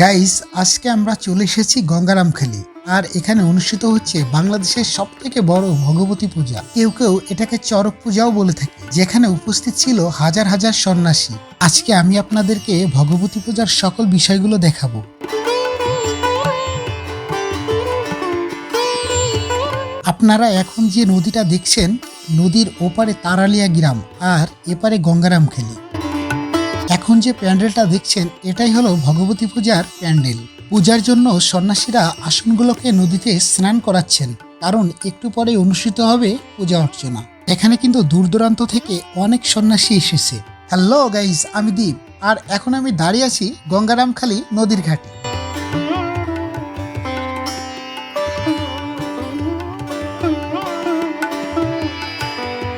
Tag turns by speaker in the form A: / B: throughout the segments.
A: Guys আজকে আমরা চলে এসেছি গঙ্গারামখালি আর এখানে অনুষ্ঠিত হচ্ছে বাংলাদেশের সব থেকে বড় ভগবতী পূজা। কেউ কেউ এটাকে চরক পূজাও বলে থাকে, যেখানে উপস্থিত ছিল হাজার হাজার সন্ন্যাসী। আজকে আমি আপনাদেরকে ভগবতী পূজার সকল বিষয়গুলো দেখাবো। আপনারা এখন যে নদীটা দেখছেন, নদীর ওপারে তারালিয়া গ্রাম আর এপারে গঙ্গারামখালি এখন যে প্যান্ডেলটা দেখছেন, এটাই হলো ভগবতী পূজার প্যান্ডেল। পূজার জন্য সন্ন্যাসীরা আসনগুলোকে নদীতে স্নান করাচ্ছেন, কারণ একটু পরে অনুষ্ঠিত হবে পূজা অর্চনা। এখানে কিন্তু দূর দূরান্ত থেকে অনেক সন্ন্যাসী এসেছে। হ্যালো গাইস, আমি দীপ, আর এখন আমি দাঁড়িয়ে আছি গঙ্গারামখালি নদীর ঘাটে।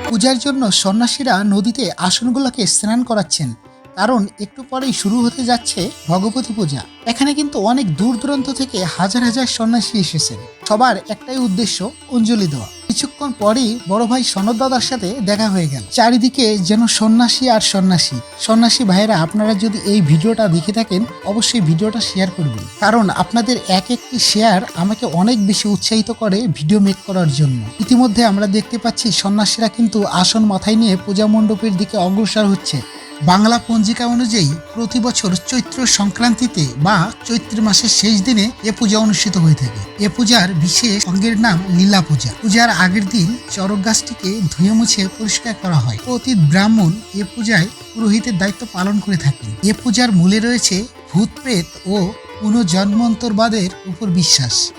A: পূজার জন্য সন্ন্যাসীরা নদীতে আসনগুলোকে স্নান করাচ্ছেন কারণ একটু পরেই শুরু হতে যাচ্ছে ভগবতী পূজা। এখানে কিন্তু অনেক দূর দূরান্ত থেকে হাজার হাজার সন্ন্যাসী এসেছেন। সবার একটাই উদ্দেশ্য অঞ্জলি দেওয়া। কিছুক্ষণ পরেই বড় ভাই সনদ দাদার সাথে দেখা হয়ে গেল। চারিদিকে যেন সন্ন্যাসী আর সন্ন্যাসী। সন্ন্যাসী ভাইয়েরা, আপনারা যদি এই ভিডিওটা দেখে থাকেন, অবশ্যই ভিডিওটা শেয়ার করবেন। কারণ আপনাদের এক একটি শেয়ার আমাকে অনেক বেশি উৎসাহিত করে ভিডিও মেক করার জন্য। ইতিমধ্যে আমরা দেখতে পাচ্ছি সন্ন্যাসীরা কিন্তু আসন মাথায় নিয়ে পূজা মণ্ডপের দিকে অগ্রসর হচ্ছে। বাংলা পঞ্জিকা অনুযায়ী প্রতি বছর চৈত্র সংক্রান্তিতে বা চৈত্র মাসের শেষ দিনে এ পূজা অনুষ্ঠিত হয়ে থাকে। এ পূজার বিশেষ অঙ্গের নাম লীলা পূজা। পূজার আগের দিন চরক গাছটিকে ধুয়ে মুছে পরিষ্কার করা হয়। অতীত ব্রাহ্মণ এ পূজায় পুরোহিতের দায়িত্ব পালন করে থাকেন। এ পূজার মূলে রয়েছে ভূত প্রেত ও পুনর্জন্মন্তরবাদের উপর বিশ্বাস।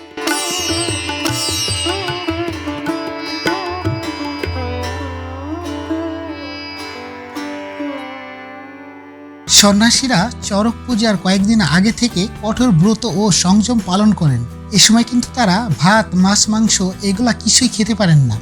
A: সন্ন্যাসীরা চরক পূজার কয়েকদিন আগে থেকে কঠোর ব্রত ও সংযম পালন করেন। এ সময় কিন্তু তারা ভাত, মাছ, মাংস এগুলা কিছুই খেতে পারেন না।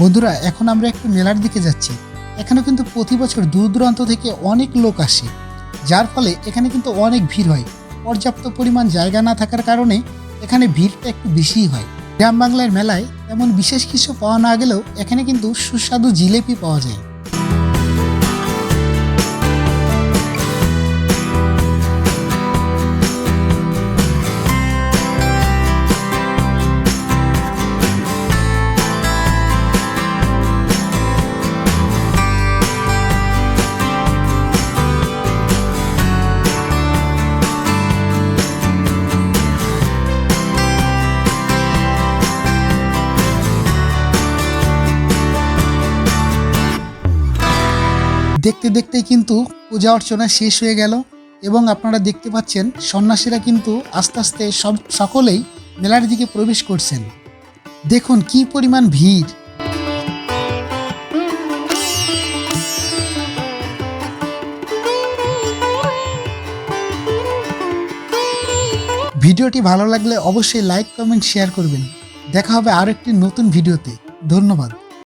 A: বন্ধুরা, এখন আমরা একটু মেলার দিকে যাচ্ছি। এখানে কিন্তু প্রতি বছর দূর দূরান্ত থেকে অনেক লোক আসে, যার ফলে এখানে কিন্তু অনেক ভিড় হয়। পর্যাপ্ত পরিমাণ জায়গা না থাকার কারণে এখানে ভিড়টা একটু বেশিই হয়। গ্রাম বাংলার মেলায় তেমন বিশেষ কিছু পাওয়া না গেলেও এখানে কিন্তু সুস্বাদু জিলেপি পাওয়া যায়। দেখতে দেখতেই কিন্তু পূজা অর্চনা শেষ হয়ে গেল এবং আপনারা দেখতে পাচ্ছেন সন্ন্যাসীরা কিন্তু আস্তে আস্তে সব সকলেই মেলার দিকে প্রবেশ করছেন। দেখুন কি পরিমাণ ভিড়। ভিডিওটি ভালো লাগলে অবশ্যই লাইক, কমেন্ট, শেয়ার করবেন। দেখা হবে আরও একটি নতুন ভিডিওতে। ধন্যবাদ।